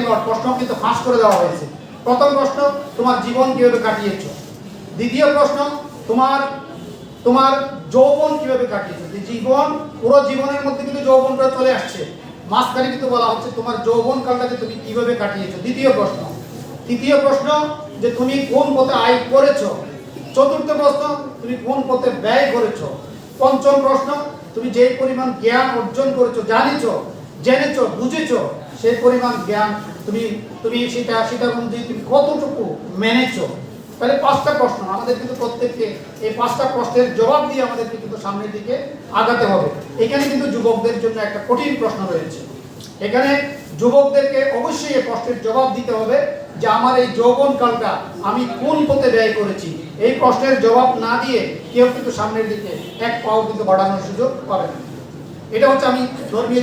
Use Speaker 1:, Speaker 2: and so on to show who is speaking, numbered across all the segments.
Speaker 1: Not প্রশ্ন কিন্তু ফাঁস করে দেওয়া হয়েছে। প্রথম প্রশ্ন, তোমার জীবন কীভাবে কাটিয়েছ? দ্বিতীয় প্রশ্ন, তোমার তোমার যৌবন কীভাবে কাটিয়েছো? জীবন, পুরো জীবনের মধ্যে কিন্তু যৌবনটা চলে আসছে। মাঝখানে কিন্তু বলা হচ্ছে, তোমার যৌবন কালটাকে তুমি কীভাবে কাটিয়েছো? দ্বিতীয় প্রশ্ন। তৃতীয় প্রশ্ন, যে তুমি কোন পথে আয় করেছ? চতুর্থ প্রশ্ন, তুমি কোন পথে ব্যয় করেছ? পঞ্চম প্রশ্ন, তুমি যে পরিমাণ জ্ঞান অর্জন করেছ, জানিছো, জেনেছো, বুঝেছ সেই পরিমাণ জ্ঞান তুমি তুমি সেটা, সেটার মধ্যে তুমি কতটুকু মেনেছো? তাহলে পাঁচটা প্রশ্ন। আমাদের কিন্তু প্রত্যেককে এই পাঁচটা প্রশ্নের জবাব দিয়ে আমাদেরকে কিন্তু সামনের দিকে আগাতে হবে। এখানে কিন্তু যুবকদের জন্য একটা কঠিন প্রশ্ন রয়েছে। এখানে যুবকদেরকে অবশ্যই এই প্রশ্নের জবাব দিতে হবে যে আমার এই যৌবন কালটা আমি কোন পথে ব্যয় করেছি। এই প্রশ্নের জবাব না দিয়ে কেউ কিন্তু সামনের দিকে এক পাও কিন্তু বাড়ানোর সুযোগ পাবে এটা হচ্ছে আমি ধর্মীয়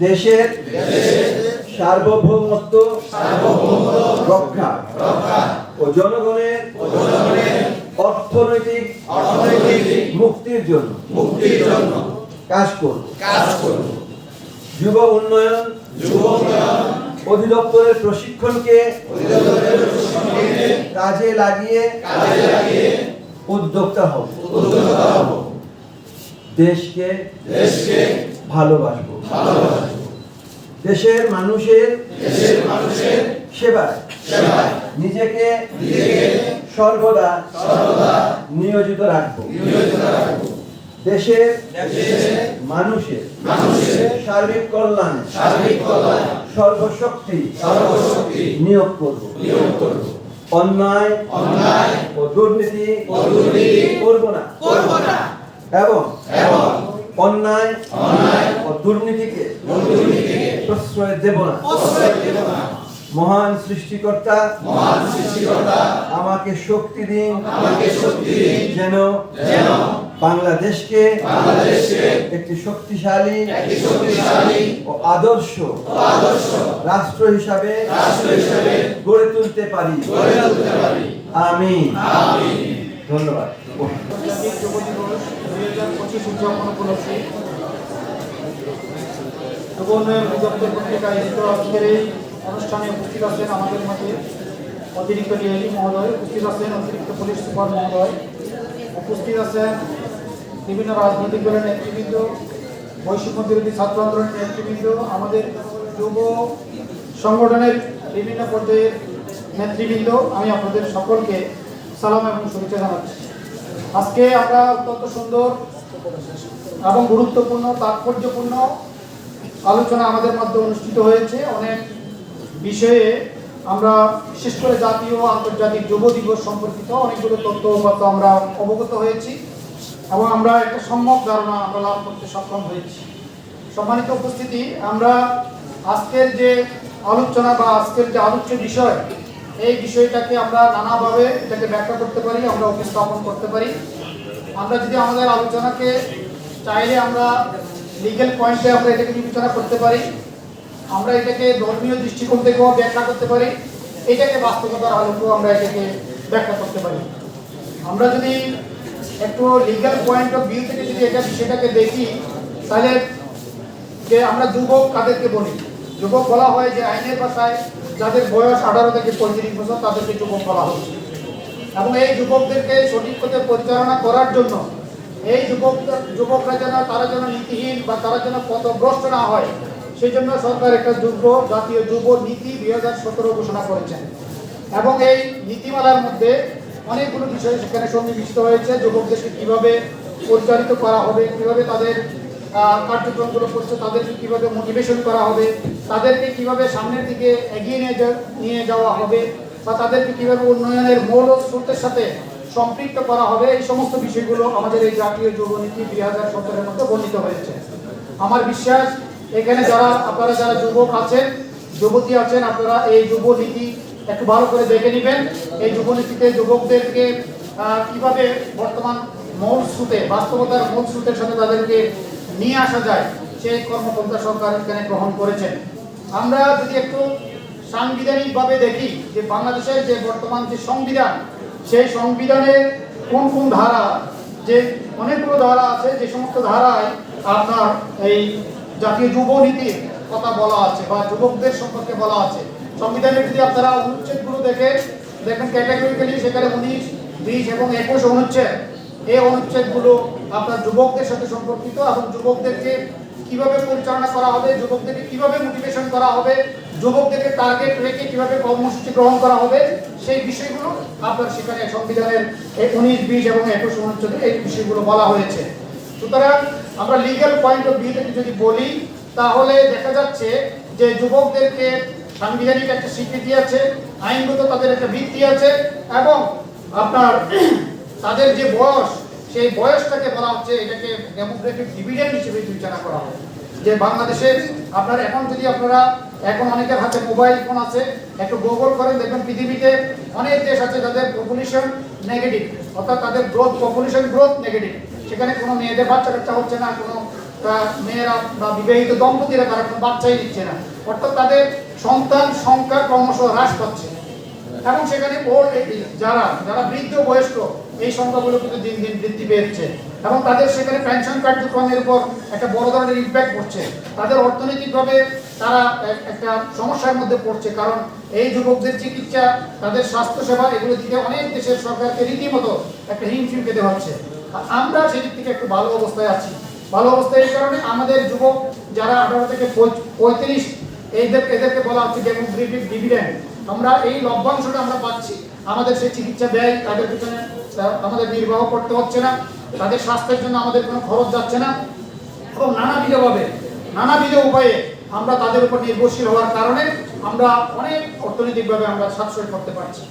Speaker 2: দেশের সার্বভৌমত্ব রক্ষা ও জনগণের অর্থনৈতিক মুক্তির জন্য কাজ করব। যুব উন্নয়ন অধিদপ্তরের প্রশিক্ষণকে কাজে লাগিয়ে উদ্যোক্তা হব। দেশকে ভালোবাসবো। দেশের মানুষের সেবায়। নিজেকে সর্বদা নিয়োজিত রাখব। দেশের মানুষের সার্বিক কল্যাণে সর্বশক্তি নিয়োগ করব। অন্যায় ও দুর্নীতি করব না। এবং অন্যায় ও দুর্নীতিকে প্রশ্রয় দেব না। মহান সৃষ্টিকর্তা আমাকে শক্তি দিন। যেন বাংলাদেশকে একটি শক্তিশালী ও আদর্শ রাষ্ট্র হিসাবে গড়ে তুলতে পারি। আমি ধন্যবাদ।
Speaker 1: পঁচিশ উদযাপন উপলক্ষে যুব অনুষ্ঠানে উপস্থিত আছেন আমাদের অতিরিক্ত আছেন অতিরিক্ত পুলিশ সুপার মহোদয়, উপস্থিত আছেন বিভিন্ন রাজনৈতিক দলের নেতৃবৃন্দ বৈষম্য বিরোধী ছাত্র আন্দোলনের নেতৃবৃন্দ, আমাদের যুব সংগঠনের বিভিন্ন পর্যায়ের নেতৃবৃন্দ। আমি আপনাদের সকলকে সালাম এবং শুভেচ্ছা জানাচ্ছি। আজকে আমরা অত্যন্ত সুন্দর এবং গুরুত্বপূর্ণ, তাৎপর্যপূর্ণ আলোচনা আমাদের মধ্যে অনুষ্ঠিত হয়েছে। অনেক বিষয়ে আমরা, বিশেষ করে জাতীয় আন্তর্জাতিক যুব দিবস সম্পর্কিত অনেকগুলো তথ্য উপাত্ত আমরা অবগত হয়েছি এবং আমরা একটা সম্যক ধারণা আমরা লাভ করতে সক্ষম হয়েছি। সম্মানিত উপস্থিতি, আমরা আজকের যে আলোচনা বা আজকের যে আলোচ্য বিষয় এই বিষয়টাকে আমরা নানাভাবে এটাকে ব্যাখ্যা করতে পারি, আমরা উপস্থাপন করতে পারি। আমরা যদি আমাদের আলোচনাকে চাইলে আমরা লিগেল পয়েন্টে আমরা এটাকে বিবেচনা করতে পারি। আমরা এটাকে ধর্মীয় দৃষ্টিকোণ থেকেও ব্যাখ্যা করতে পারি। এটাকে বাস্তবতার আলোকেও আমরা এটাকে ব্যাখ্যা করতে পারি। আমরা যদি একটু লিগ্যাল পয়েন্ট অফ ভিউ থেকে যদি এটা বিষয়টাকে দেখি, তাহলে যে আমরা যুবক কাদেরকে বলি, যুবক বলা হয় যে আইনের ভাষায় যাদের বয়স আঠারো থেকে পঁয়ত্রিশ বছর, তাদেরকে যুবক বলা হচ্ছে। এবং এই যুবকদেরকে সঠিক পথে পরিচালনা করার জন্য এই যুবক, যুবকরা যেন, তারা যেন নীতিহীন বা তারা যেন পথভ্রষ্ট না হয়, সেই জন্য সরকার একটা যুব জাতীয় যুব নীতি দুই হাজার সতেরো ঘোষণা করেছেন এবং এই নীতিমালার মধ্যে অনেকগুলো বিষয় সেখানে সন্নিবিষ্ট হয়েছে, যুবকদেরকে কীভাবে পরিচালিত করা হবে, কীভাবে তাদের কার্যক্রমগুলো করছে, তাদেরকে কীভাবে মোটিভেশন করা হবে, তাদেরকে কীভাবে সামনের দিকে এগিয়ে নিয়ে যাওয়া হবে, বা তাদেরকে কীভাবে উন্নয়নের মূল স্রোতের সাথে সম্পৃক্ত করা হবে, এই সমস্ত বিষয়গুলো আমাদের এই জাতীয় যুব নীতি দুই হাজার সতেরোর মধ্যে বর্ণিত হয়েছে। আমার বিশ্বাস, এখানে যারা, আপনারা যারা যুবক আছেন, যুবতী আছেন, আপনারা এই যুব নীতি একটু ভালো করে দেখে নেবেন। এই যুব নীতিতে যুবকদেরকে কীভাবে বর্তমান মূল স্রোতে, বাস্তবতার মূল স্রোতের সাথে তাদেরকে নিয়ে আসা যায়, সেই কর্মপন্থা সরকার এখানে গ্রহণ করেছেন। আমরা যদি একটু সাংবিধানিকভাবে দেখি যে বাংলাদেশের যে বর্তমান যে সংবিধান, সেই সংবিধানের কোন কোন ধারা, যে অনেকগুলো ধারা আছে, যে সমস্ত ধারায় আপনার এই জাতীয় যুব নীতির কথা বলা আছে বা যুবকদের সম্পর্কে বলা আছে। সংবিধানের যদি আপনারা অনুচ্ছেদগুলো দেখে দেখেন ক্যাটাগরিক্যালি সেখানে উনিশ, বিশ এবং একুশ অনুচ্ছেদ। এই অনুচ্ছেদগুলো আপনার যুবকদের সাথে সম্পর্কিত এবং যুবকদেরকে কীভাবে পরিচালনা করা হবে, যুবকদেরকে কীভাবে মোটিভেশন করা হবে, যুবকদেরকে টার্গেট রেখে কীভাবে কর্মসূচি গ্রহণ করা হবে, সেই বিষয়গুলো আপনার সেখানে সংবিধানের উনিশ, বিশ এবং একুশ অনুচ্ছেদে এই বিষয়গুলো বলা হয়েছে। সুতরাং আমরা লিগ্যাল পয়েন্ট অফ ভিউ থেকে যদি বলি, তাহলে দেখা যাচ্ছে যে যুবকদেরকে সাংবিধানিক একটা স্বীকৃতি আছে, আইনগত তাদের একটা ভিত্তি আছে এবং আপনার তাদের যে বয়স সেই বয়সটাকে বলা হচ্ছে এটাকে ডেমোক্রেটিক ডিভিডেন্ড হিসেবে বিবেচনা করা হয়। যে বাংলাদেশের আপনার এখন যদি আপনারা এখন অনেকের হাতে মোবাইল ফোন আছে, একটু গুগল করেন, দেখবেন পৃথিবীতে অনেক দেশ আছে যাদের পপুলেশন নেগেটিভ অর্থাৎ তাদের গ্রোথ পপুলেশন গ্রোথ নেগেটিভ সেখানে কোনো মেয়েদের বাচ্চা কাচ্চা হচ্ছে না, কোনো মেয়েরা বা বিবাহিত দম্পতিরা তারা কোনো বাচ্চাই দিচ্ছে না। অর্থাৎ তাদের সন্তান সংখ্যা ক্রমশ হ্রাস পাচ্ছে। এবং সেখানে যারা যারা বৃদ্ধ বয়স্ক এই সংখ্যাগুলো কিন্তু দিন দিন বৃদ্ধি পেয়েছে এবং তাদের সেখানে পেনশন কার্যক্রমের উপর একটা বড় ধরনের ইম্প্যাক্ট পড়ছে। তাদের অর্থনৈতিকভাবে তারা এক- একটা সমস্যার মধ্যে পড়ছে কারণ এই যুবকদের চিকিৎসা, তাদের স্বাস্থ্যসেবা এগুলো দিকে অনেক দেশের সরকারকে রীতিমতো একটা হিমশিম খেতে হচ্ছে। আমরা সেদিক থেকে একটু ভালো অবস্থায় আছি। ভালো অবস্থায় এই কারণে আমাদের যুবক যারা আঠারো থেকে পঁয়ত্রিশ, এইদের, এদেরকে বলা হচ্ছে ডেমোগ্রেটিক ডিভিডেন্ড আমরা এই লভ্যাংশটা আমরা পাচ্ছি। আমাদের সেই চিকিৎসা ব্যয় তাদের পিছনে আমাদের নির্বাহ করতে হচ্ছে না। তাদের স্বাস্থ্যের জন্য আমাদের কোনো খরচ যাচ্ছে না। এবং নানাবিধভাবে, নানাবিধ উপায়ে আমরা তাদের উপর নির্ভরশীল হওয়ার কারণে আমরা অনেক অর্থনৈতিকভাবে আমরা সাশ্রয় করতে পারছি।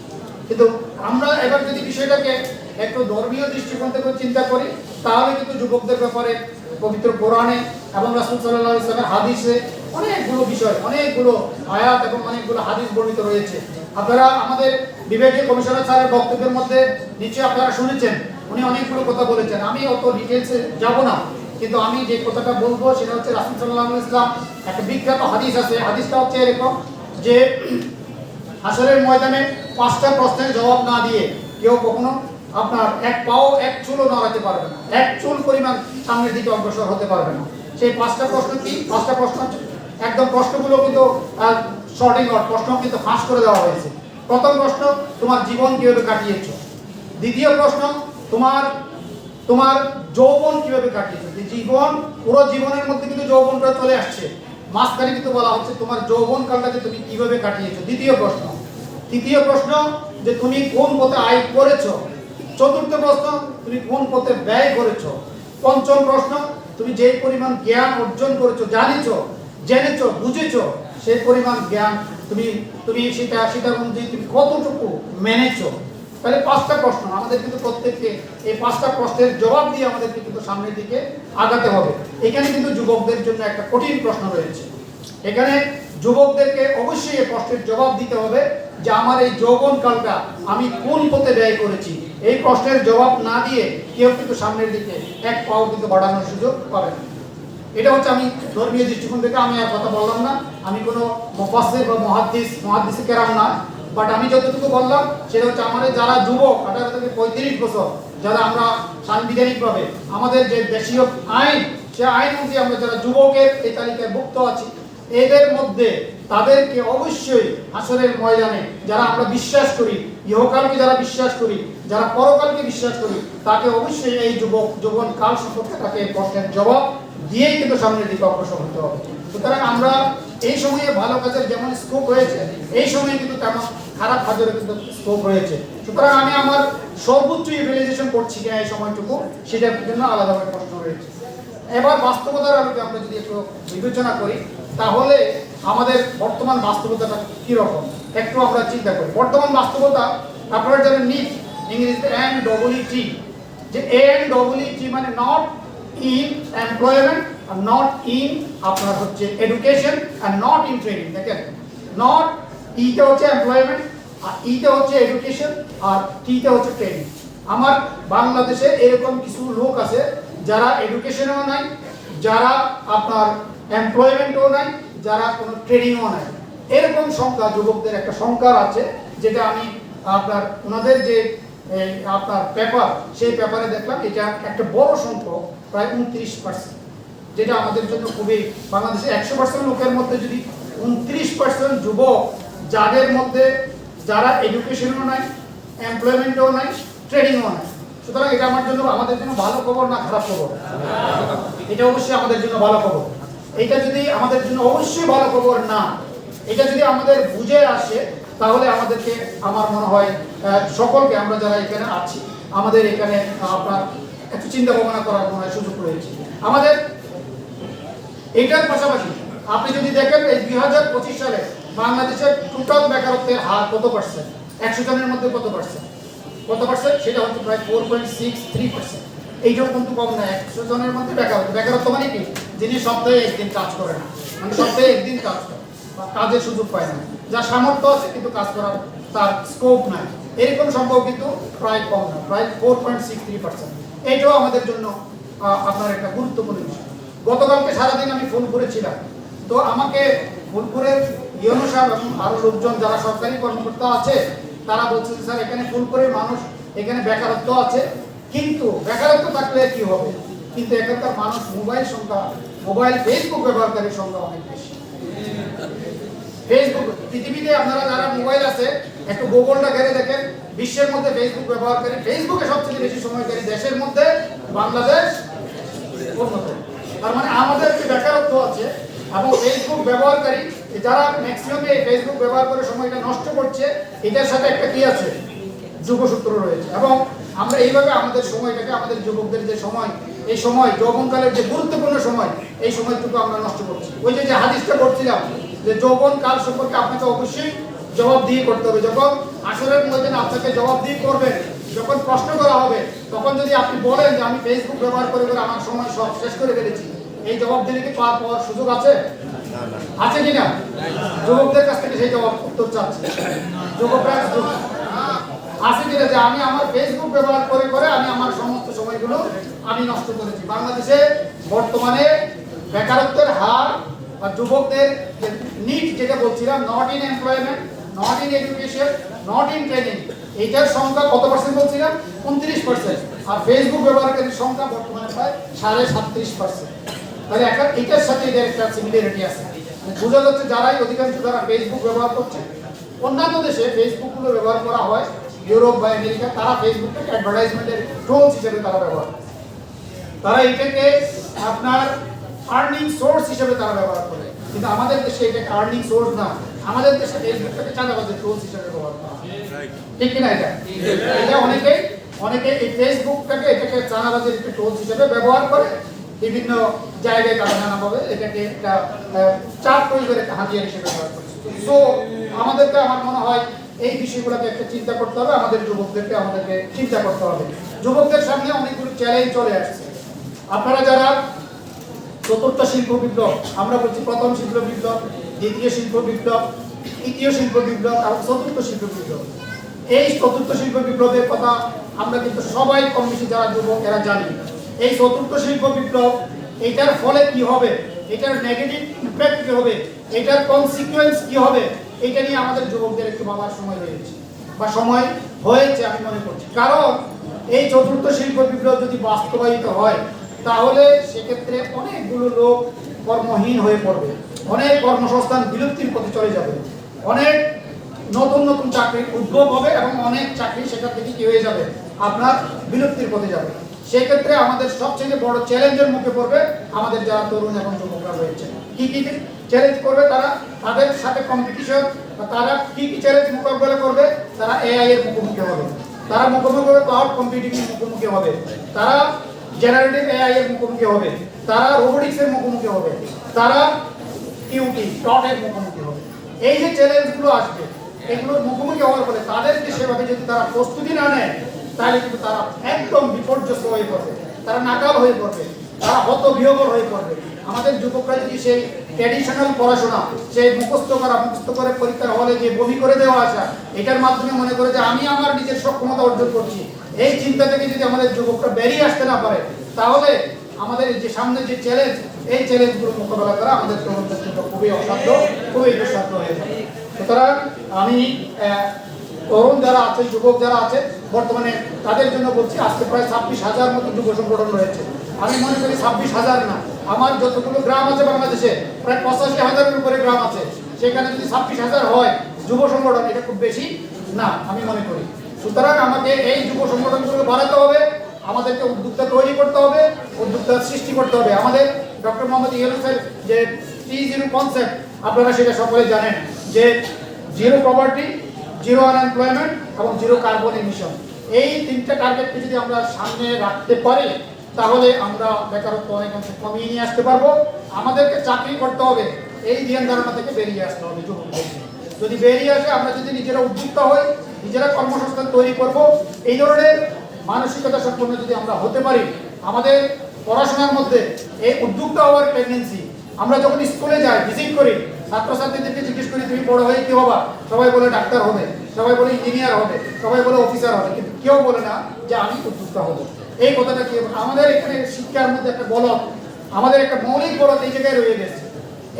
Speaker 1: কিন্তু আমরা এবার যদি বিষয়টাকে একটু ধর্মীয় দৃষ্টিকোণ থেকে চিন্তা করি, তাহলে কিন্তু যুবকদের ব্যাপারে, পবিত্র কোরআনে এবং রাসুল সাল্লাহ ইসলামের হাদিসে অনেকগুলো বিষয়, অনেকগুলো আয়াত এবং অনেকগুলো হাদিস বর্ণিত রয়েছে। আপনারা আমাদের বিবেকীয় কমিশনার স্যারের বক্তব্যের মধ্যে নিচে আপনারা শুনেছেন। উনি অনেকগুলো কথা বলেছেন। আমি অত ডিটেলসে যাব না। কিন্তু আমি যে কথাটা বলব সেটা হচ্ছে রাসুল সাল্লাহ ইসলাম একটা বিখ্যাত হাদিস আছে। হাদিসটা হচ্ছে এরকম যে হাসরের ময়দানে পাঁচটা প্রশ্নের জবাব না দিয়ে কেউ কখনো আপনার এক পাও এক চুলও নড়াতে পারবে না। এক চুল পরিমাণ সামনের দিকে অগ্রসর হতে পারবে না। সেই পাঁচটা প্রশ্ন কি? পাঁচটা প্রশ্ন একদম প্রশ্নগুলো কিন্তু শর্টিং প্রশ্ন কিন্তু ফাঁস করে দেওয়া হয়েছে। প্রথম প্রশ্ন, তোমার জীবন কীভাবে কাটিয়েছ? দ্বিতীয় প্রশ্ন, তোমার তোমার যৌবন কীভাবে কাটিয়েছো? জীবন, পুরো জীবনের মধ্যে কিন্তু যৌবনটা চলে আসছে। মাঝখানে কিন্তু বলা হচ্ছে, তোমার যৌবন কালটাকে তুমি কীভাবে কাটিয়েছো? দ্বিতীয় প্রশ্ন। তৃতীয় প্রশ্ন, যে তুমি কোন পথে আয় করেছ? চতুর্থ প্রশ্ন, তুমি কোন পথে ব্যয় করেছ? পঞ্চম প্রশ্ন, তুমি যে পরিমাণ জ্ঞান অর্জন করেছ, জানিছো, জেনেছো, বুঝেছ সেই পরিমাণ জ্ঞান তুমি তুমি সেটা, সেটার অনুযায়ী তুমি কতটুকু মেনেছো? তাহলে পাঁচটা প্রশ্ন। আমাদের কিন্তু প্রত্যেককে এই পাঁচটা প্রশ্নের জবাব দিয়ে আমাদেরকে কিন্তু সামনের দিকে আগাতে হবে। এখানে কিন্তু যুবকদের জন্য একটা কঠিন প্রশ্ন রয়েছে। এখানে যুবকদেরকে অবশ্যই এই প্রশ্নের জবাব দিতে হবে যে আমার এই যৌবন কালটা আমি কোন পথে ব্যয় করেছি? এই প্রশ্নের জবাব না দিয়ে কেউ কিন্তু সামনের দিকে এক পাও কিন্তু বাড়ানোর সুযোগ পাবে না। এটা হচ্ছে আমি ধর্মীয় দৃষ্টিকোণ থেকে আমি আর কথা বললাম না। আমি কোনো মুফাসসির বা মহাদ্দিস, মহাদ্দিসে কেরাম না। বাট আমি যতটুকু বললাম, সেটা হচ্ছে আমাদের যারা যুবক, আঠারো থেকে পঁয়ত্রিশ বছর, যারা আমরা সাংবিধানিকভাবে আমাদের যে দেশীয় আইন, সে আইন অনুযায়ী আমরা যারা যুবকের এই তালিকায় ভুক্ত আছি, এদের মধ্যে তাদেরকে অবশ্যই আসরের ময়দানে যারা আমরা বিশ্বাস করি, ইহকালকে যারা বিশ্বাস করি, যারা পরকালকে বিশ্বাস করি, তাকে অবশ্যই এই যুবক যৌবন কাল সম্পর্কে তাকে প্রশ্নের জবাব দিয়েই কিন্তু সামনের দিকে অগ্রসর হতে হবে। সুতরাং আমরা এই সময়ে ভালো কাজের যেমন স্কোপ রয়েছে, এই সময়ে কিন্তু তেমন খারাপ কাজেরও কিন্তু স্কোপ রয়েছে। সুতরাং আমি আমার সর্বোচ্চ ইউটিলাইজেশন করছি কিনা এই সময়টুকু, সেটার জন্য আলাদাভাবে প্রশ্ন রয়েছে। এবার বাস্তবতার আলোকে আমরা যদি একটু বিবেচনা করি, তাহলে আমাদের বর্তমান বাস্তবতাটা কীরকম? একটু আমরা চিন্তা করি। বর্তমান বাস্তবতা, আপনারা জানেন নিট ইংরেজিতে এন ডবল টি যে এন ডবল টি মানে নট ইন এমপ্লয়মেন্ট আর নট ইন আপনার হচ্ছে এডুকেশন আর নট ইন ট্রেনিং দেখেন? নট ইতে হচ্ছে এমপ্লয়মেন্ট আর ইতে হচ্ছে এডুকেশন আর টিতে হচ্ছে ট্রেনিং আমার বাংলাদেশে এরকম কিছু লোক আছে যারা এডুকেশনেও নাই, যারা আপনার এমপ্লয়মেন্টও নাই, যারা কোনো ট্রেনিংও নাই। এরকম সংখ্যা, যুবকদের একটা সংখ্যা আছে, যেটা আমি আপনার ওনাদের যে আপনার পেপার সেই পেপারে দেখলাম এটা একটা বড় সংখ্যক, প্রায় উনত্রিশ পার্সেন্ট যেটা আমাদের জন্য খুবই, বাংলাদেশে একশো পার্সেন্ট লোকের মধ্যে যদি উনত্রিশ পার্সেন্ট যুবক, যাদের মধ্যে যারা এডুকেশনও নাই এমপ্লয়মেন্টও নাই ট্রেনিংও নাই, সুতরাং এটা আমার জন্য, আমাদের জন্য ভালো খবর না খারাপ খবর? এটা অবশ্যই আমাদের জন্য ভালো খবর। এটা যদি আমাদের জন্য অবশ্যই ভালো খবর না, এটা যদি আমাদের বুঝে আসে, তাহলে আমাদেরকে, আমার মনে হয় সকলকে আমরা যারা এখানে আছি, আমাদের এখানে আপনার একটু চিন্তা ভাবনা করার মনে হয় সুযোগ রয়েছে। আমাদের এটার পাশাপাশি আপনি যদি দেখেন, এই দুই হাজার পঁচিশ সালে বাংলাদেশের টোটাল বেকারত্বের হার কত পার্সেন্ট একশো জনের মধ্যে কত পার্সেন্ট কত পার্সেন্ট সেটা হচ্ছে প্রায় four point six three percent এইটাও কিন্তু কম না, একশো জনের মধ্যে বেকারত্ব। বেকারত্ব মানে কি? যিনি সপ্তাহে একদিন কাজ করে না মানে সপ্তাহে একদিন কাজ করে কাজের সুযোগ পায় না। যার সামর্থ্য আছে, কিন্তু কাজ করার তার স্কোপ নাই। এরকম সম্ভব কিন্তু প্রায় কম না প্রায় four point six three percent এইটাও আমাদের জন্য আপনার একটা গুরুত্বপূর্ণ বিষয়। গতকালকে সারাদিন আমি ফোন করেছিলাম। তো আমাকে ফুলপুরের ইয়নো সাহেব এবং আরও লোকজন যারা সরকারি কর্মকর্তা আছে তারা বলছে যে, স্যার এখানে ফুলপুরে মানুষ এখানে বেকারত্ব আছে। কিন্তু বেকারত্ব থাকলে কি হবে? কিন্তু এখানকার মানুষ মোবাইল সংখ্যা মোবাইল ফেসবুক ব্যবহারকারীর সংখ্যা অনেক বেশি। ফেসবুক পৃথিবীতে আপনারা যারা মোবাইল আছে, একটু গুগলটা ঘেরে দেখেন, বিশ্বের মধ্যে ফেসবুক ব্যবহারকারী ফেসবুকে সবচেয়ে বেশি সময়কারী দেশের মধ্যে বাংলাদেশ অন্যতম। তার মানে আমাদের যে বেকারত্ব আছে, এবং ফেসবুক ব্যবহারকারী যারা ম্যাক্সিমাম এই ফেসবুক ব্যবহার করে সময়টা নষ্ট করছে, এটার সাথে একটা কি আছে? যুগসূত্র রয়েছে। এবং আমরা এইভাবে আমাদের সময়টাকে, আমাদের যুবকদের যে সময়, এই সময়, যৌবনকালের যে গুরুত্বপূর্ণ সময়, এই সময়টুকু আমরা নষ্ট করছি। ওই যে হাদিসটা করছিলাম যে যৌবন কাল সম্পর্কে আপনাকে অবশ্যই জবাব দিয়ে করতে হবে। যখন আসরের মধ্যে আপনাকে জবাব দিয়ে করবেন, যখন প্রশ্ন করা হবে, তখন যদি আপনি বলেন যে, আমি ফেসবুক ব্যবহার করে করে আমার সময় সব শেষ করে ফেলেছি এই জবাব দিলে কি পাওয়ার পাওয়ার সুযোগ আছে? আছে কিনা যুবকদের কাছ থেকে সেই জবাব উত্তর চাচ্ছে। যুবকরা আছে কিনা যে আমি আমার ফেসবুক ব্যবহার করে করে আমি আমার সমস্ত সময়গুলো আমি নষ্ট করেছি। বাংলাদেশে বর্তমানে বেকারত্বের হার বা যুবকদের যে নিট যেটা বলছিলাম not in employment not in education not in training এইটার সংখ্যা কত পার্সেন্ট বলছিলাম? উনত্রিশ পার্সেন্ট আর ফেসবুক ব্যবহারকারীর সংখ্যা বর্তমানে প্রায় সাড়ে সাতত্রিশ পার্সেন্ট তাহলে একটা এটার সাথে এদের একটা সিমিলারিটি আছে। মানে বোঝা যাচ্ছে যারাই অধিকাংশ যারা ফেসবুক ব্যবহার করছে, অন্যান্য দেশে ফেসবুকগুলো ব্যবহার করা হয়, ইউরোপ বা আমেরিকা, তারা ফেসবুকটাকে অ্যাডভার্টাইজমেন্টের টুলস হিসেবে তারা ব্যবহার করে। তারা এটাকে আপনার আর্নিং সোর্স হিসেবে তারা ব্যবহার করে। কিন্তু আমাদের দেশে এটাকে আর্নিং সোর্স না। আমাদের দেশে ফেসবুকটাকে চাঁদাবাজের টুলস হিসেবে ব্যবহার করা। ঠিক কিনা এটা? এটা অনেকে অনেকে এই ফেসবুকটাকে এটাকে চাঁদাবাজের একটা টুলস হিসেবে ব্যবহার করে। বিভিন্ন জায়গায় তারা নানাভাবে এটাকে একটা চাপ প্রয়োগের একটা হাতিয়ার হিসেবে ব্যবহার করে। সো আমাদেরকে আমার মনে হয় এই বিষয়গুলোকে একটা চিন্তা করতে হবে। আমাদের যুবকদেরকে আমাদেরকে চিন্তা করতে হবে। যুবকদের সামনে অনেকগুলো চ্যালেঞ্জ চলে আসছে। আপনারা যারা চতুর্থ শিল্প বিপ্লব, আমরা বলছি প্রথম শিল্প বিপ্লব, দ্বিতীয় শিল্প বিপ্লব, তৃতীয় শিল্প বিপ্লব এবং চতুর্থ শিল্প বিপ্লব। এই চতুর্থ শিল্প বিপ্লবের কথা আমরা কিন্তু সবাই কম বেশি যারা যুবক, এরা জানি। এই চতুর্থ শিল্প বিপ্লব, এটার ফলে কি হবে? এটার নেগেটিভ ইম্প্যাক্ট কি হবে? এটার কনসিকুয়েন্স কি হবে? এটা নিয়ে আমাদের যুবকদের একটু ভাবার সময় রয়েছে। বা সময় হয়েছে আমি মনে করছি। কারণ এই চতুর্থ শিল্প বিপ্লব যদি বাস্তবায়িত হয় তাহলে সেক্ষেত্রে অনেকগুলো লোক কর্মহীন হয়ে পড়বে। অনেক কর্মসংস্থান বিলুপ্তির পথে চলে যাবে। অনেক নতুন নতুন চাকরির উদ্ভব হবে এবং অনেক চাকরি সেখান থেকে কি হয়ে যাবে? আপনার বিলুপ্তির পথে যাবে। সেক্ষেত্রে আমাদের সবচেয়ে বড় চ্যালেঞ্জের মুখে পড়বে আমাদের যারা তরুণ এবং যুবকরা রয়েছে। কি কি চ্যালেঞ্জ করবে তারা? তাদের সাথে কম্পিটিশন তারা কি কি চ্যালেঞ্জ মোকাবেলা করবে? তারা এআই এর মুখোমুখি হবে। তারা মুখোমুখি হবে ক্লাউড কম্পিউটিং মুখোমুখি হবে। তারা জেনারেটিভ এআই এর মুখোমুখি হবে। তারা রোবোটিক্স এর মুখোমুখি হবে। তারা ইউটি ডট এর মুখোমুখি হবে। এই যে চ্যালেঞ্জগুলো আসবে, এগুলোর মুখোমুখি হওয়ার ফলে তাদেরকে সেভাবে যদি তারা প্রস্তুতি না নেয়, তাহলে কিন্তু তারা একদম বিপর্যস্ত হয়ে পড়বে। তারা নাকাল হয়ে পড়বে। তারা হত বিহবল হয়ে পড়বে। আমাদের যুবকরা যদি সেই ট্র্যাডিশনাল পড়াশোনা, সেই মুখস্থ করা, মুখস্থ করে পরীক্ষার হলে যে বমি করে দেওয়া আসা, এটার মাধ্যমে মনে করে যে আমি আমার নিজের সক্ষমতা অর্জন করছি। এই চিন্তা থেকে যদি আমাদের যুবকরা বেরিয়ে আসতে না পারে, তাহলে আমাদের যে সামনে যে চ্যালেঞ্জ এই চ্যালেঞ্জগুলো মোকাবেলা করা আমাদের তরুণদের জন্য খুবই অসাধ্য, খুবই দুঃসাধ্য হয়ে যাবে। সুতরাং আমি তরুণ যারা আছে, যুবক যারা আছে, বর্তমানে তাদের জন্য বলছি আজকে প্রায় ছাব্বিশ হাজার মতো যুব সংগঠন রয়েছে। আমি মনে করি ছাব্বিশ হাজার না, আমার যতগুলো গ্রাম আছে বাংলাদেশে, প্রায় পঁচাশি হাজারের উপরে গ্রাম আছে। সেখানে যদি ছাব্বিশ হাজার হয়, যুব সংগঠন, এটা খুব বেশি না, আমি মনে করি। সুতরাং আমাকে এই যুব সংগঠনগুলোকে বাড়াতে হবে, আমাদেরকে উদ্যোক্তা তৈরি করতে হবে, উদ্যোক্তা সৃষ্টি করতে হবে। আমাদের ডক্টর মোহাম্মদ ইয়েলুসের যে টি জিরো কনসেপ্ট আপনারা সেটা সকলে জানেন যে জিরো পভার্টি জিরো আনএমপ্লয়মেন্ট এবং জিরো কার্বন এমিশন এই তিনটা টার্গেটকে যদি আমরা সামনে রাখতে পারি, তাহলে আমরা বেকারত্ব অনেকাংশে কমিয়ে নিয়ে আসতে পারব। আমাদেরকে চাকরি করতে হবে, এই ধ্যান ধারণা থেকে বেরিয়ে আসতে হবে যুবকদেরকে যদি বেরিয়ে আসে, আমরা যদি নিজেরা উদ্যোক্তা হই নিজেরা কর্মসংস্থান তৈরি করব। এই ধরনের মানসিকতা সম্পন্ন যদি আমরা হতে পারি, আমাদের পড়াশোনার মধ্যে এই উদ্যোক্তা হওয়ার টেন্ডেন্সি আমরা যখন স্কুলে যাই ভিজিট করি, ছাত্রছাত্রীদেরকে জিজ্ঞেস করি, তুমি বড় হয়ে কি হবা? সবাই বলে, ডাক্তার হবে। সবাই বলে, ইঞ্জিনিয়ার হবে। সবাই বলে, অফিসার হবে। কিন্তু কেউ বলে না যে, আমি উদ্যোক্তা হব। এই কথাটা কি আমাদের এখানে শিক্ষার মধ্যে একটা বলক আমাদের একটা মৌলিক বলক এই জায়গায় রয়ে গেছে।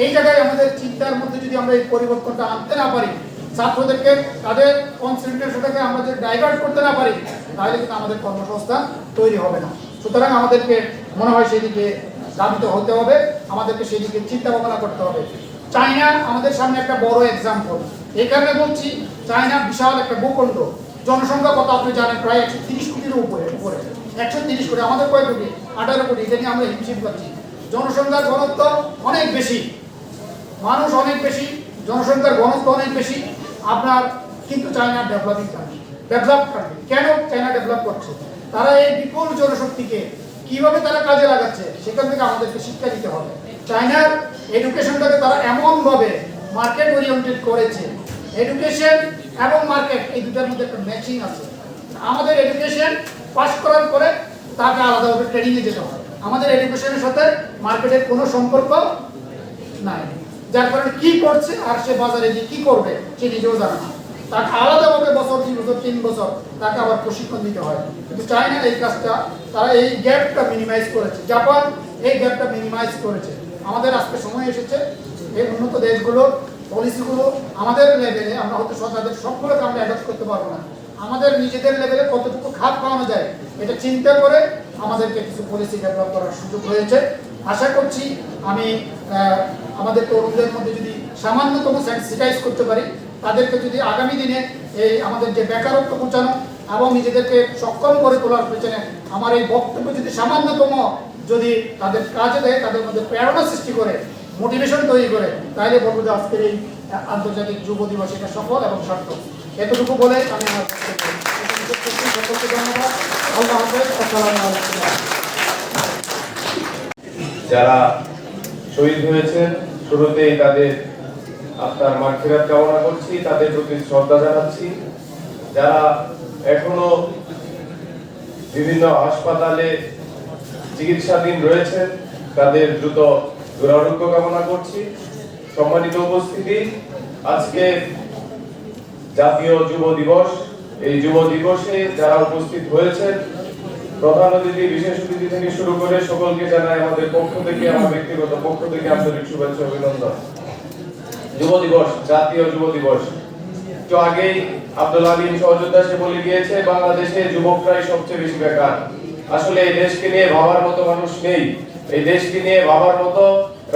Speaker 1: এই জায়গায় আমাদের চিন্তার মধ্যে যদি আমরা এই পরিবর্তনটা আনতে না পারি ছাত্রদেরকে তাদের কনসেন্ট্রেশনটাকে আমরা যদি ডাইভার্ট করতে না পারি, তাহলে কিন্তু আমাদের কর্মসংস্থান তৈরি হবে না। সুতরাং আমাদেরকে মনে হয় সেদিকে ধাবিত হতে হবে, আমাদেরকে সেদিকে চিন্তা ভাবনা করতে হবে। চায়না আমাদের সামনে একটা বড় এক্সাম্পল এই কারণে বলছি, চায়না বিশাল একটা ভূখণ্ড। জনসংখ্যা কত আপনি জানেন? প্রায় একশো তিরিশ কোটির উপরে উপরে। একশো তিরিশ কোটি, আমাদের কয় কোটি? আঠারো কোটি, এটা নিয়ে আমরা হিমশিম পাচ্ছি জনসংখ্যার ঘনত্ব অনেক বেশি। মানুষ অনেক বেশি, জনসংখ্যার ঘনত্ব অনেক বেশি। কিন্তু China developing country develop country কেন চায়না ডেভেলপ করছে? তারা এই বিপুল জনশক্তিকে কীভাবে তারা কাজে লাগাচ্ছে, সেখান থেকে আমাদেরকে শিক্ষা দিতে হবে। চায়নার এডুকেশনটাকে তারা এমনভাবে মার্কেট ওরিয়েন্টেড করেছে। এডুকেশন এবং মার্কেট এই দুটার মধ্যে একটা ম্যাচিং আছে। আমাদের এডুকেশন পাস করার পরে তাকে আলাদাভাবে ট্রেনিংয়ে যেতে হয় আমাদের এডুকেশনের সাথে মার্কেটের কোনো সম্পর্ক নাই। যার কারণে কি করছে আর সে বাজারে গিয়ে কি করবে, সে নিজেও জানে না। তাকে আলাদাভাবে বছর দুই বছর, তিন বছর তাকে আবার প্রশিক্ষণ দিতে হয়। কিন্তু চায়না এই কাজটা, তারা এই গ্যাপটা মিনিমাইজ করেছে। জাপান এই গ্যাপটা মিনিমাইজ করেছে। আমাদের আজকে সময় এসেছে, এই উন্নত দেশগুলোর পলিসিগুলো আমাদের লেভেলে আমরা হয়তো তাদের সবগুলোকে আমরা অ্যাডপ্ট করতে পারব না। আমাদের নিজেদের লেভেলে কতটুকু খাপ খাওয়ানো যায়, এটা চিন্তা করে আমাদেরকে কিছু পলিসি ডেভেলপ করার সুযোগ হয়েছে। আশা করছি আমি আমাদের তরুণদের মধ্যে যদি সামান্যতম সেন্সিটাইজ করতে পারি, তাদেরকে যদি আগামী দিনে এই আমাদের যে বেকারত্ব ঘুচানো এবং নিজেদেরকে সক্ষম করে তোলার পেছনে আমার এই বক্তব্য যদি সামান্যতম যদি তাদের কাজে দেয়, তাদের মধ্যে প্রেরণা সৃষ্টি করে মোটিভেশন তৈরি করে, তাহলে বলব যে আজকের এই আন্তর্জাতিক যুব দিবস এটা সফল এবং সার্থক। এতটুকু বলে আমি
Speaker 3: যারা শহীদ হয়েছেন শুরুতেই তাদের, আপনার মাগফিরাত কামনা করছি, তাদের প্রতি শ্রদ্ধা জানাচ্ছি। যারা এখনও বিভিন্ন হাসপাতালে চিকিৎসাধীন রয়েছেন, তাদের দ্রুত দুরারোগ্য কামনা করছি। সম্মানিত উপস্থিতি, আজকে জাতীয় যুব দিবস। এই যুব দিবসে যারা উপস্থিত হয়েছেন প্রধান অতিথি, বিশেষ অতিথি থেকে শুরু করে সকলকে জানাই আমাদের পক্ষ থেকে, আমার ব্যক্তিগত পক্ষ থেকে আন্তরিক শুভেচ্ছা অভিনন্দন। যুব দিবস, জাতীয় যুব দিবস। একটু আগেই আব্দুল আলীম সহযোদ্ধা সে বলে গিয়েছে, বাংলাদেশে যুবকরাই সবচেয়ে বেশি বেকার। আসলে এই দেশকে নিয়ে ভাবার মতো মানুষ নেই। এই দেশকে নিয়ে ভাবার মতো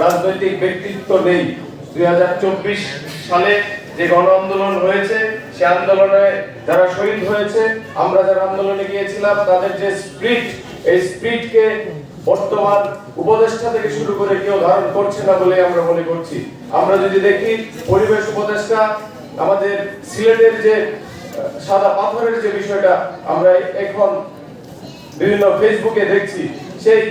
Speaker 3: রাজনৈতিক ব্যক্তিত্ব নেই। দুই হাজার চব্বিশ সালে যে গণ আন্দোলন হয়েছে সে আন্দোলনে যারা শহীদ হয়েছে, আমরা যারা আন্দোলনে গিয়েছিলাম, তাদের যে স্প্রিট, এই স্প্রিটকে বর্তমান উপদেষ্টা থেকে শুরু করে কেউ ধারণ করছে না বলে আমরা মনে করছি। আমরা যদি দেখি, পরিবেশ উপদেষ্টা, আমাদের সিলেটের যে, সাদা পাথরের যে বিষয়টা আমরা এখন বিভিন্ন ফেসবুকে দেখছি, সেই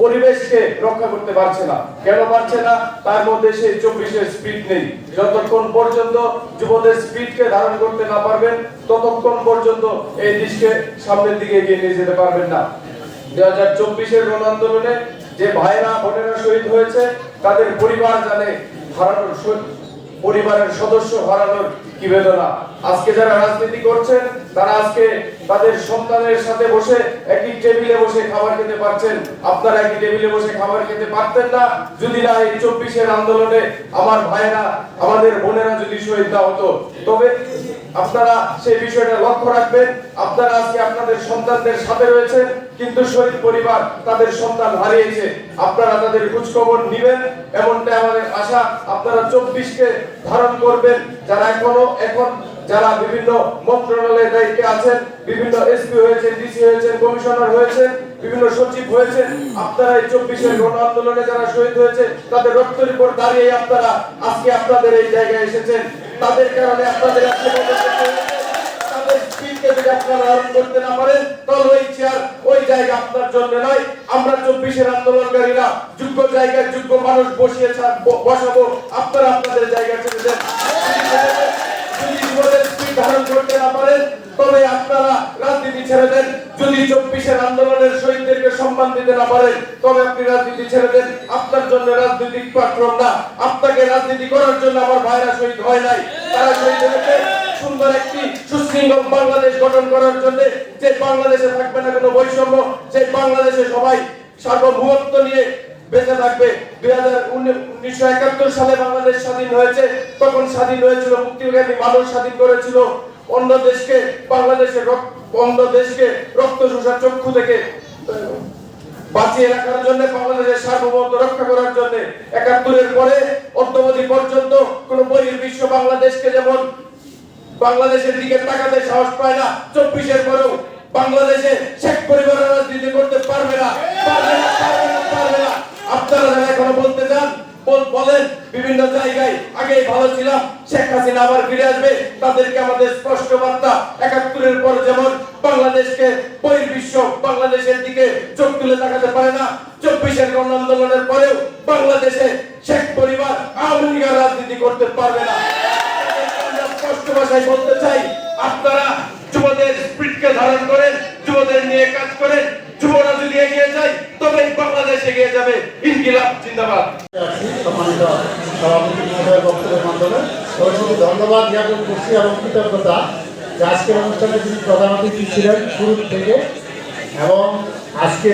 Speaker 3: পরিবেশকে রক্ষা করতে পারছে না। কেন পারছে না? তার মধ্যে সেই চব্বিশের স্পিড নেই। যতক্ষণ পর্যন্ত যুবদের স্পিডকে ধারণ করতে না পারবেন, ততক্ষণ পর্যন্ত এই দেশকে সামনের দিকে এগিয়ে নিয়ে যেতে পারবেন না। দুই হাজার চব্বিশের গণ আন্দোলনে যে ভাইরা, বোনেরা শহীদ হয়েছে, তাদের পরিবার জানে হারানোর পরিবারের সদস্য হারানোর কি বেদনা। আজকে যারা রাজনীতি করছেন তারা আজকে তাদের সন্তানের সাথে বসে একই টেবিলে বসে খাবার খেতে পারছেন। আপনারা একই টেবিলে বসে খাবার খেতে পারতেন না। যদি না, এই চব্বিশের আন্দোলনে আমার ভাইরা আমাদের বোনেরা যদি শহীদ না হতো। তবে আপনারা সেই বিষয়টা লক্ষ্য রাখবেন। আপনারা আজকে আপনাদের সন্তানদের সাথে রয়েছেন, কিন্তু শহীদ পরিবার তাদের সন্তান হারিয়েছে। আপনারা তাদের খোঁজ খবর নিবেন এমনটা আমাদের আশা। আপনারা চব্বিশকে ধারণ করবেন, যারা এখনও, এখন যারা বিভিন্ন মন্ত্রণালয়ের দায়িত্বে আছেন, বিভিন্ন এসপি হয়েছেন ডিসি হয়েছেন, কমিশনার হয়েছেন, বিভিন্ন সচিব হয়েছেন, আপনারা এই চব্বিশের গণ আন্দোলনে যারা শহীদ হয়েছে, তাদের রক্তের উপর দাঁড়িয়ে আপনারা আজকে আপনাদের এই জায়গায় এসেছেন। তাদের কারণে আপনাদের হয়েছে। আপনারা আপনাদের জায়গা ছেড়ে দেন। রাজনীতি করার জন্য আমার ভাইরা শহীদ হয় নাই। তারা সুন্দর একটি বাংলাদেশ গঠন করার জন্য যে বাংলাদেশে থাকবে না বৈষম্য, যে বাংলাদেশে সবাই সার্বভৌমত্ব নিয়ে বেঁচে থাকবে। দুই হাজার উনিশশো একাত্তর সালে বাংলাদেশ স্বাধীন হয়েছে। তখন স্বাধীন হয়েছিল মুক্তিযোগামী মানুষ স্বাধীন করেছিল। অন্য দেশকে, বাংলাদেশের অন্য দেশকে রক্ত শোষার চক্ষু থেকে বাঁচিয়ে রাখার জন্য, বাংলাদেশের সার্বভৌমত্ব রক্ষা করার জন্য একাত্তরের পরে অদ্যবধি পর্যন্ত কোন বহির্বিশ্ব বাংলাদেশকে যেমন বাংলাদেশের দিকে তাকাতে সাহস পায় না, চব্বিশের পরেও বাংলাদেশে শেখ রাজনীতি করতে পারবে না পারবে না পারবে না পারবে না। আপনারা যারা এখনও বলতে চান বলেন, বিভিন্ন জায়গায় আগেই ভালো ছিলাম, শেখ হাসিনা আবার ফিরে আসবে, তাদেরকে আমাদের স্পষ্ট বার্তা, একাত্তরের পর যেমন বাংলাদেশকে বহির্বিশ্ব, বাংলাদেশের দিকে চোখ তুলে তাকাতে পারে না, চব্বিশের গণ আন্দোলনের পরেও বাংলাদেশে শেখ পরিবার আওয়ামী লীগের রাজনীতি করতে পারবে না। স্পষ্ট ভাষায় বলতে চাই, আপনারা যুবদের স্পিরিটকে ধারণ করেন, যুবদের নিয়ে কাজ করেন যুবরা যদি এগিয়ে যায় তবে বাংলাদেশ এগিয়ে যাবে। ইনকিলাব, জিন্দাবাদ।
Speaker 4: ধন্যবাদ জ্ঞাপন করছি এবং কৃতজ্ঞতা। আজকের অনুষ্ঠানে তিনি প্রধান অতিথি ছিলেন শুরু থেকে এবং আজকে